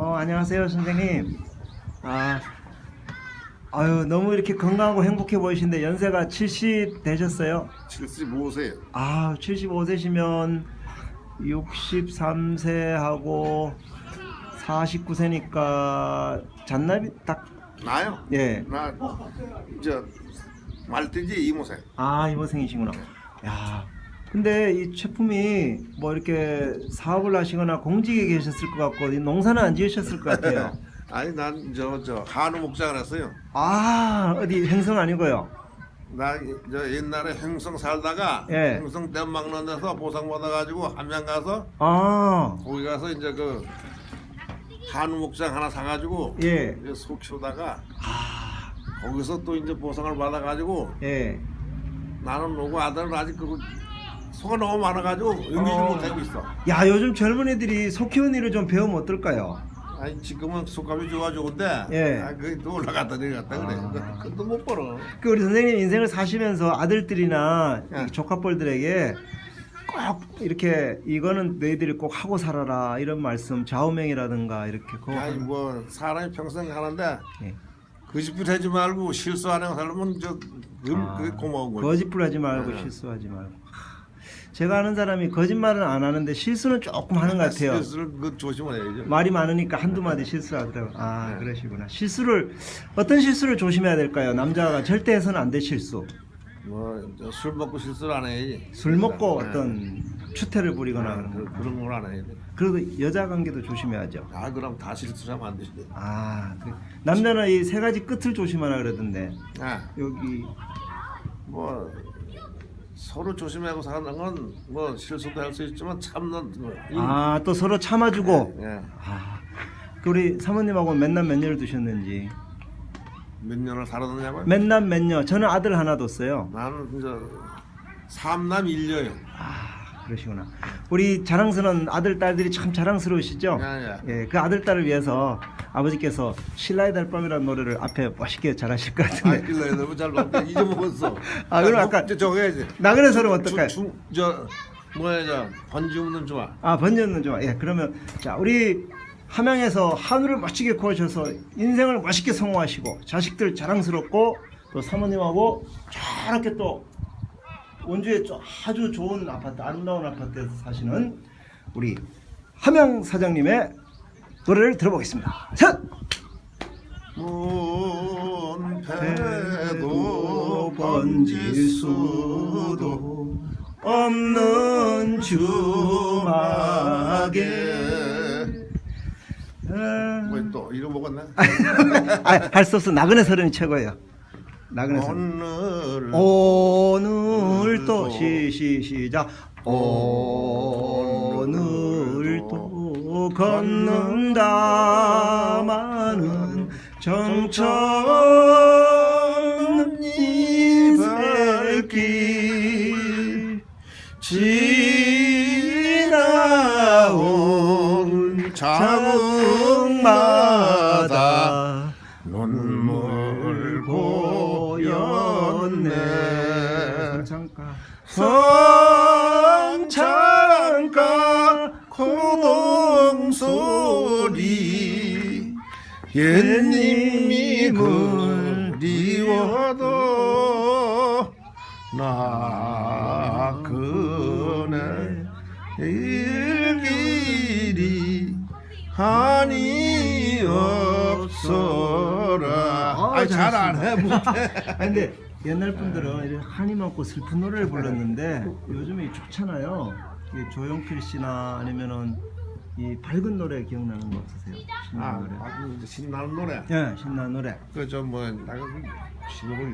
어, 안녕하세요, 선생님. 아, 아유, 너무 이렇게 건강하고 행복해 보이신데 연세가 70 되셨어요? 75세. 아, 75세시면 63세하고 49세니까 잔나비 딱, 나요? 예. 나, 저, 말띠지 이모세. 아, 이모생이시구나. 야, 근데 이 제품이 뭐 이렇게 사업을 하시거나 공직에 계셨을 것 같고, 이 농사는 안 지으셨을 것 같아요. 아니, 난 저, 저, 한우 목장을 했어요. 아, 어디 행성 아니고요. 나, 저, 옛날에 행성 살다가, 예. 행성 댐 막는 데서 보상 받아가지고, 함양 가서, 아, 거기 가서 이제 그, 한우 목장 하나 사가지고, 예. 이제 소 키우다가, 아, 거기서 또 이제 보상을 받아가지고, 예. 나는 오고 아들은 아직 그, 소가 너무 많아가지고, 의미를 어. 못하고 있어. 야, 요즘 젊은이들이 소 키우는 일을 좀 배우면 어떨까요? 아니 지금은 속값이 좋아 좋은데 예. 아, 그게 또 올라갔다 내려갔다 그래 아. 그것도 못 벌어 그 우리 선생님 인생을 사시면서 아들들이나 예. 이 조카뻘들에게 꼭 이렇게 이거는 너희들이 꼭 하고 살아라 이런 말씀 좌우명이라든가 이렇게 그 아니 뭐 사람이 평생 하는데 예. 거짓말 하지 말고 실수 안 하고 살면 저늘 아, 그게 고마운 거지 거짓말 하지 말고 예. 실수하지 말고 제가 아는 사람이 거짓말은 안 하는데 실수는 조금 하는 것 같아요. 실수를 그 조심해야죠 말이 많으니까 한두 마디 실수하더라고요. 아, 네. 그러시구나. 실수를, 어떤 실수를 조심해야 될까요? 남자가 절대 해서는 안 될 실수. 뭐술 먹고 실수를 안 해야지 술 먹고 네. 어떤 추태를 부리거나 아, 그런 그, 거. 그런 걸 안 해야 돼. 그래도 여자 관계도 조심해야죠. 아 그럼 다 실수하면 안 되지 아, 그 남자는 이 세 가지 끝을 조심하라 그러던데, 아, 여기, 뭐 서로 조심하고 사는 건 뭐 실수도 할 수 있지만 참는 거. 이- 아, 또 서로 참아주고, 예. 아, 그 우리 사모님하고 맨날 몇 년을 두셨는지. 몇 년을 살았느냐고요? 맨날 몇 년, 저는 아들 하나 뒀어요. 나는 이제 삼남 일녀요. 아, 그러시구나. 우리 자랑스러운 아들, 딸들이 참 자랑스러우시죠? 야, 야. 예, 그 아들, 딸을 위해서 아버지께서 신라의 달밤이라는 노래를 앞에 멋있게 잘하실 것 아, 같은데. 일러 너무 잘 먹게 잊어먹었어. 아, 그럼 아까- 저 저거 해야지. 나그네서는 어떨까요? 주, 주, 저 뭐야 저 번지 없는 좋아. 아 번지는 좋아. 예, 그러면 자 우리 함양에서 한우를 멋지게 구우셔서 인생을 멋있게 성공하시고 자식들 자랑스럽고 또 사모님하고 저렇게 또 원주에 좀 아주 좋은 아파트 아름다운 아파트에서 사시는 우리 함양 사장님의 노래를 들어보겠습니다. 자, 문패도 번질 수도 없는 주막에 왜또 이거 먹었나? 아, 할수 없어 나그네 서른이 최고예요. 나그네 서른. 오늘 오늘 또 시, 시, 시작. 오늘 또 걷는다 많은 정천 이발길 지나온 자국마 성창가 고동 소리. 옛님이 그리워도 나 그네 일길이 한이 없어라. 아, 아이 잘안 해 못해. 아 근데 옛날 분들은 이렇게 한이 많고 슬픈 노래를 불렀는데 요즘에 이 좋잖아요. 이 조용필 씨나 아니면은 이 밝은 노래 기억나는 거 없으세요? 신나는 아, 노래. 아주 신나는 노래 예, 신나는 노래. 그 저 뭐 내가 그 제목을